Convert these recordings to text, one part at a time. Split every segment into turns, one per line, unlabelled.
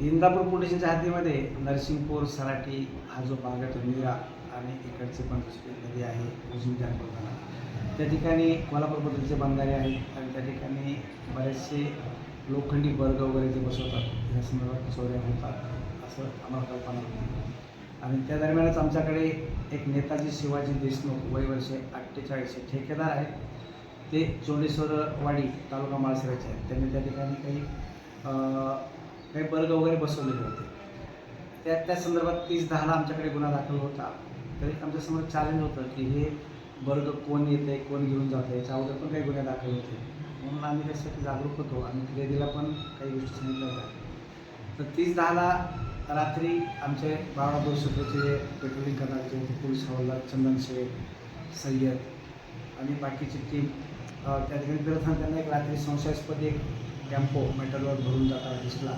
इंदापूर पोलिसांच्या हातीमध्ये नरसिंगपूर सराटी हा जो भाग आहे तो आणि इकडचे पण दुसरी नदी आहे उजनी जाणपडताना त्या ठिकाणी कोल्हापूर पद्धतीचे बंधारे आहेत आणि त्या ठिकाणी बरेचसे लोखंडी बर्ग वगैरे जे बसवतात या संदर्भात चौऱ्या होतात असं आम्हाला कल्पना होती. आणि त्या दरम्यानच आमच्याकडे एक नेताजी शिवाजी देशमुख वय वर्षे अठ्ठेचाळीस ठेकेदार आहेत. ते चोंडेश्वरवाडी तालुका माळशिराचे आहेत. त्यांनी त्या ठिकाणी काही काही वर्ग वगैरे बसवलेले होते. त्या त्या संदर्भात तीस दहाला आमच्याकडे गुन्हा दाखल होता. तरी आमच्यासमोर चॅलेंज होतं की हे वर्ग कोण येत आहे कोण घेऊन जात आहे याच्या अगोदर पण काही गुन्हे दाखल होते. म्हणून आम्ही त्यासाठी जागरूक होतो आणि खरेदीला पण काही गोष्टी सांगितल्या होत्या. तर तीस दहाला रात्री आमचे बाळा क्षेत्राचे जे पेट्रोलिंग करणारे जे पोलीस हवालदार चंदन शेख सय्यद आणि बाकीची टीम त्या ठिकाणी फिरत असताना त्यांना एक रात्री संशयास्पद एक टेम्पो मेटलवर भरून जाताना दिसला.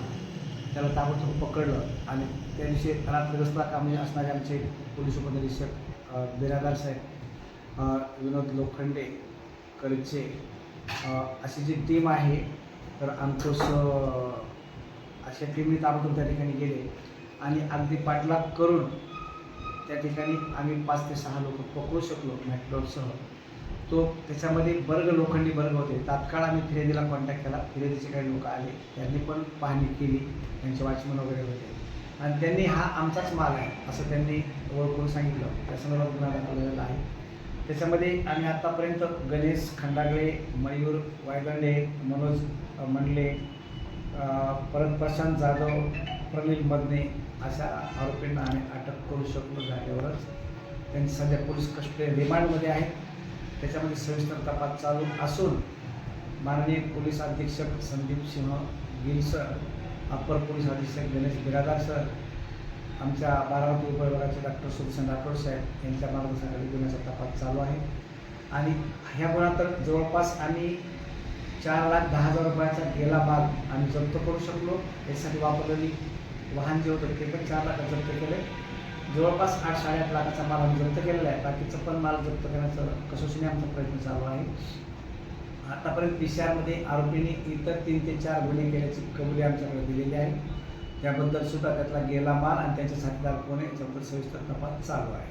त्याला ताबडतोब पकडलं आणि त्या दिवशी रात्रग्रस्त कामी असणारे आमचे पोलीस उपनिरीक्षक बिरादार साहेब विनोद लोखंडे करचे अशी जी टीम आहे तर अंकुश अशा टीमने ताबडतोब त्या ठिकाणी गेले. आणि अगदी पाठलाग करून त्या ठिकाणी आम्ही पाच ते सहा लोक पकडू शकलो मॅटडॉरसह तो त्याच्यामध्ये बर्ग लोखंडी बर्ग होते. तात्काळ आम्ही फिर्यादीला कॉन्टॅक्ट केला. फिर्यादीचे काही लोक आले. त्यांनी पण पाहणी केली. त्यांचे वॉचमन वगैरे होते. आणि त्यांनी हा आमचाच माल आहे असं त्यांनी ओळखून सांगितलं. त्या संदर्भात गुन्हा दाखल झालेला आहे. त्याच्यामध्ये आम्ही आत्तापर्यंत गणेश खंडागळे मयूर वायगंडे मनोज मंडले परत प्रशांत जाधव प्रवीण मदने अशा आरोपींना आम्ही अटक करू शकलो जागेवरच. त्यांनी सध्या पोलीस कस्टडी रिमांडमध्ये आहेत त्याच्यामध्ये सविस्तर तपास चालू असून माननीय पोलीस अधीक्षक Sandeep Singh Gill sir upper police अधीक्षक गणेश बिरादार सर आमच्या बारामती उपविभागाचे डॉक्टर सुदर्शन राठोड साहेब यांच्या मार्गदर्शनाखाली गुन्ह्याचा तपास चालू आहे. आणि ह्या गुन्ह्यात तर जवळपास आम्ही चार लाख दहा हजार रुपयाचा गेला माल आम्ही जप्त करू शकलो. यासाठी वापरलेली वाहन जे होतं ते पण चार लाख जप्त केले. जवळपास आठ साडेआठ लाखाचा माल आम्ही जप्त केलेला आहे. बाकीचं पण माल जप्त करण्याचं कसोशीने आमचा प्रयत्न चालू आहे. आतापर्यंत पी सी आरमध्ये आरोपींनी इतर तीन ते चार गुन्हे केल्याची कबुली आमच्याकडे दिलेली आहे. त्याबद्दल सुद्धा त्यातला गेला माल आणि त्यांचे साथीदार कोण आहे याच्याबद्दल सविस्तर तपास चालू आहे.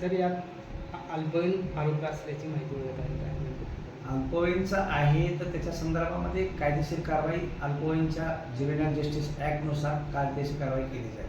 सर यात अल्पवयीन आरोपी असल्याची माहिती मिळत आहे
अल्पवयीनचा आहे तर त्याच्या संदर्भामध्ये कायदेशीर कारवाई अल्पवयीनच्या जुवेनाईल जस्टिस ॲक्टनुसार कायदेशीर कारवाई केली जाईल.